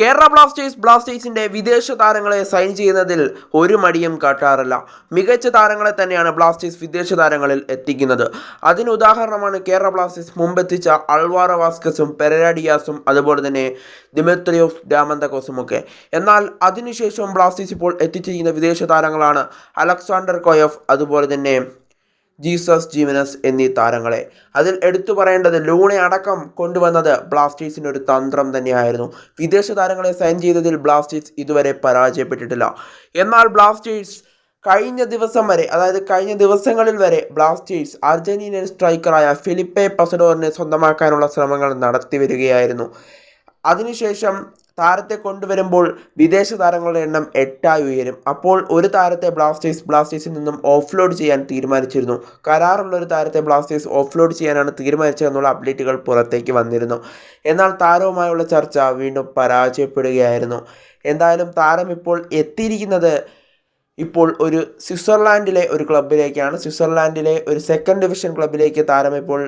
Kerala Blasters ബ്ലാസ്റ്റേഴ്സിന്റെ വിദേശ താരങ്ങളെ സൈൻ ചെയ്യുന്നതിൽ ഒരു മടിയും കാട്ടാറില്ല. മികച്ച താരങ്ങളെ തന്നെയാണ് ബ്ലാസ്റ്റേഴ്സ് വിദേശ താരങ്ങളിൽ എത്തിക്കുന്നത്. അതിന് ഉദാഹരണമാണ് കേരള ബ്ലാസ്റ്റേഴ്സ് മുമ്പെത്തിച്ച അൾവാറ വാസ്കസും പെരരാഡിയാസും അതുപോലെ തന്നെ ദിമിത്രിയോസ് ഡാമന്തകോസും ഒക്കെ. എന്നാൽ അതിനുശേഷം ബ്ലാസ്റ്റേഴ്സ് ഇപ്പോൾ എത്തിച്ചിരിക്കുന്ന വിദേശ താരങ്ങളാണ് അലക്സാണ്ടർ കോയഫ് അതുപോലെ തന്നെ ജീസസ് ജീവനസ് എന്നീ താരങ്ങളെ. അതിൽ എടുത്തു പറയേണ്ടത് ലൂണെ അടക്കം കൊണ്ടുവന്നത് ബ്ലാസ്റ്റേഴ്സിന്റെ ഒരു തന്ത്രം തന്നെയായിരുന്നു. വിദേശ താരങ്ങളെ സൈൻ ചെയ്തതിൽ ബ്ലാസ്റ്റേഴ്സ് ഇതുവരെ പരാജയപ്പെട്ടിട്ടില്ല. എന്നാൽ ബ്ലാസ്റ്റേഴ്സ് കഴിഞ്ഞ ദിവസം വരെ അതായത് കഴിഞ്ഞ ദിവസങ്ങളിൽ വരെ ബ്ലാസ്റ്റേഴ്സ് അർജന്റീനിയൻ സ്ട്രൈക്കറായ ഫിലിപ്പെ പസഡോറിനെ സ്വന്തമാക്കാനുള്ള ശ്രമങ്ങൾ നടത്തി വരികയായിരുന്നു. അതിനുശേഷം താരത്തെ കൊണ്ടുവരുമ്പോൾ വിദേശ താരങ്ങളുടെ എണ്ണം എട്ടായി ഉയരും. അപ്പോൾ ഒരു താരത്തെ ബ്ലാസ്റ്റേഴ്സ് ബ്ലാസ്റ്റേഴ്സിൽ നിന്നും ഓഫ്ലോഡ് ചെയ്യാൻ തീരുമാനിച്ചിരുന്നു. കരാറുള്ള ഒരു താരത്തെ ബ്ലാസ്റ്റേഴ്സ് ഓഫ്ലോഡ് ചെയ്യാനാണ് തീരുമാനിച്ചതെന്നുള്ള അപ്ഡേറ്റുകൾ പുറത്തേക്ക് വന്നിരുന്നു. എന്നാൽ താരവുമായുള്ള ചർച്ച വീണ്ടും പരാജയപ്പെടുകയായിരുന്നു. എന്തായാലും താരം ഇപ്പോൾ എത്തിയിരിക്കുന്നത് ഇപ്പോൾ ഒരു സ്വിറ്റ്സർലാൻഡിലെ ഒരു ക്ലബിലേക്കാണ് സ്വിറ്റ്സർലാൻഡിലെ ഒരു സെക്കൻഡ് ഡിവിഷൻ ക്ലബിലേക്ക് താരം ഇപ്പോൾ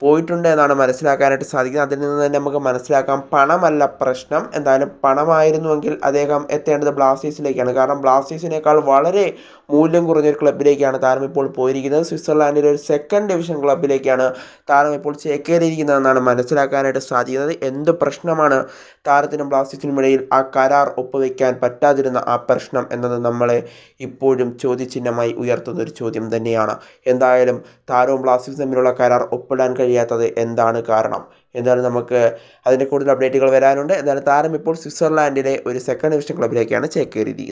പോയിട്ടുണ്ട് എന്നാണ് മനസ്സിലാക്കാനായിട്ട് സാധിക്കുന്നത്. അതിൽ നിന്ന് തന്നെ നമുക്ക് മനസ്സിലാക്കാം. പണമല്ല പ്രശ്നം. എന്തായാലും പണമായിരുന്നുവെങ്കിൽ അദ്ദേഹം എത്തേണ്ടത് ബ്ലാസ്റ്റേഴ്സിലേക്കാണ്. കാരണം ബ്ലാസ്റ്റേഴ്സിനേക്കാൾ വളരെ മൂല്യം കുറഞ്ഞൊരു ക്ലബിലേക്കാണ് താരം ഇപ്പോൾ പോയിരിക്കുന്നത്. സ്വിറ്റ്സർലാൻഡിലെ ഒരു സെക്കൻഡ് ഡിവിഷൻ ക്ലബിലേക്കാണ് താരം ഇപ്പോൾ ചേക്കേറിയിരിക്കുന്നതെന്നാണ് മനസ്സിലാക്കാനായിട്ട് സാധിക്കുന്നത്. എന്ത് പ്രശ്നമാണ് താരത്തിനും ബ്ലാസ്റ്റേഴ്സിനും ഇടയിൽ ആ കരാർ ഒപ്പുവെക്കാൻ പറ്റാതിരുന്ന ആ പ്രശ്നം എന്നത് നമ്മളെ ഇപ്പോഴും ചോദ്യചിഹ്നമായി ഉയർത്തുന്ന ഒരു ചോദ്യം തന്നെയാണ്. എന്തായാലും താരവും ബ്ലാസ്റ്റേഴ്സും തമ്മിലുള്ള കരാർ ഒപ്പിടാൻ കഴിയാത്തത് എന്താണ് കാരണം? എന്തായാലും നമുക്ക് അതിന്റെ കൂടുതൽ അപ്ഡേറ്റുകൾ വരാനുണ്ട്. എന്തായാലും താരം ഇപ്പോൾ സ്വിറ്റ്സർലാൻഡിലെ ഒരു സെക്കൻഡ് ഡിവിഷൻ ക്ലബിലേക്കാണ് ചേക്കേറിയിരിക്കുന്നത്.